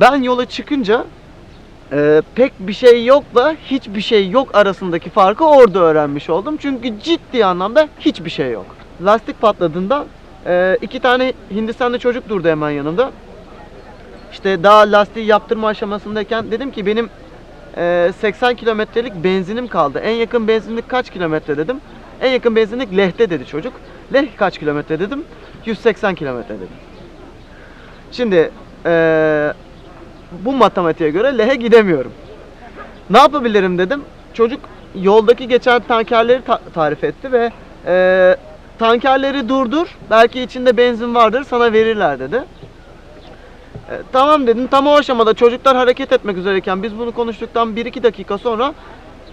Ben yola çıkınca e, pek bir şey yokla hiçbir şey yok arasındaki farkı orada öğrenmiş oldum. Çünkü ciddi anlamda hiçbir şey yok. Lastik patladığında e, iki tane Hindistanlı çocuk durdu hemen yanımda. İşte daha lastiği yaptırma aşamasındayken dedim ki benim e, 80 kilometrelik benzinim kaldı. En yakın benzinlik kaç kilometre dedim. En yakın benzinlik Leh'te dedi çocuk. Leh kaç kilometre dedim. 180 kilometre dedim. Şimdi e, bu matematiğe göre Leh'e gidemiyorum. Ne yapabilirim dedim. Çocuk yoldaki geçen tankerleri ta- tarif etti ve e, tankerleri durdur. Belki içinde benzin vardır sana verirler dedi. E, tamam dedim. Tam o aşamada çocuklar hareket etmek üzereyken biz bunu konuştuktan 1-2 dakika sonra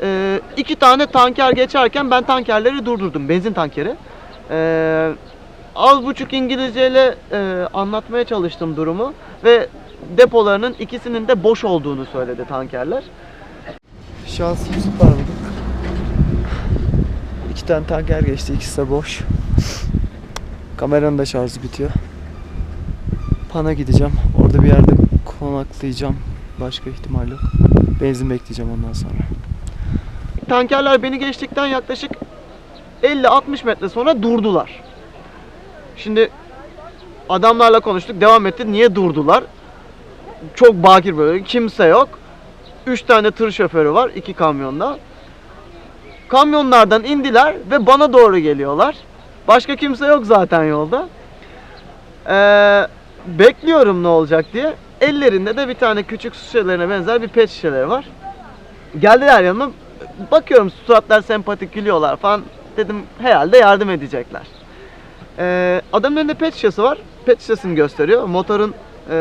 e, iki tane tanker geçerken ben tankerleri durdurdum. Benzin tankeri. E, az buçuk İngilizceyle e, anlatmaya çalıştım durumu ve depolarının ikisinin de boş olduğunu söyledi tankerler. Şansımızı parladık. İki tane tanker geçti, ikisi de boş. Kameranın da şarjı bitiyor. Pan'a gideceğim. Orada bir yerde konaklayacağım. Başka ihtimal yok. Benzin bekleyeceğim ondan sonra. Tankerler beni geçtikten yaklaşık 50-60 metre sonra durdular. Şimdi adamlarla konuştuk, devam etti. Niye durdular? Çok bakir böyle, kimse yok. 3 tane tır şoförü var, iki kamyonda. Kamyonlardan indiler ve bana doğru geliyorlar. Başka kimse yok zaten yolda. Ee, bekliyorum ne olacak diye. Ellerinde de bir tane küçük su şişelerine benzer bir pet şişeleri var. Geldiler yanıma. Bakıyorum suratlar sempatik gülüyorlar falan. Dedim herhalde yardım edecekler. Ee, adamın önünde pet şişesi var. Pet şişesini gösteriyor. Motorun e,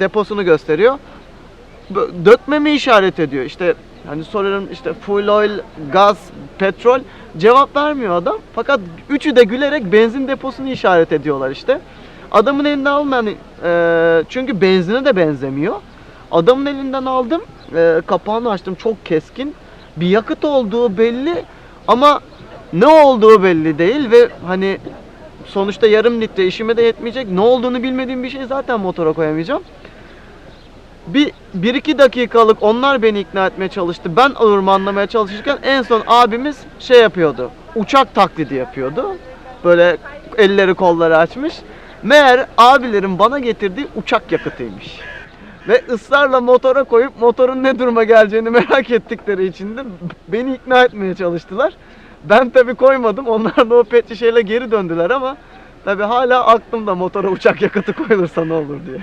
deposunu gösteriyor. Dökmemi işaret ediyor. İşte hani soruyorum işte full oil, gaz, petrol. Cevap vermiyor adam. Fakat üçü de gülerek benzin deposunu işaret ediyorlar işte. Adamın elinden aldım yani e, çünkü benzine de benzemiyor. Adamın elinden aldım. e, kapağını açtım çok keskin. Bir yakıt olduğu belli ama ne olduğu belli değil ve hani sonuçta yarım litre işime de yetmeyecek. Ne olduğunu bilmediğim bir şey zaten motora koyamayacağım. Bir, bir iki dakikalık onlar beni ikna etmeye çalıştı. Ben alırımı anlamaya çalışırken en son abimiz şey yapıyordu. Uçak taklidi yapıyordu. Böyle elleri kolları açmış. Meğer abilerin bana getirdiği uçak yakıtıymış. Ve ısrarla motora koyup motorun ne duruma geleceğini merak ettikleri için de beni ikna etmeye çalıştılar. Ben tabi koymadım. Onlar da o pet şişeyle geri döndüler ama tabi hala aklımda motora uçak yakıtı koyulursa ne olur diye.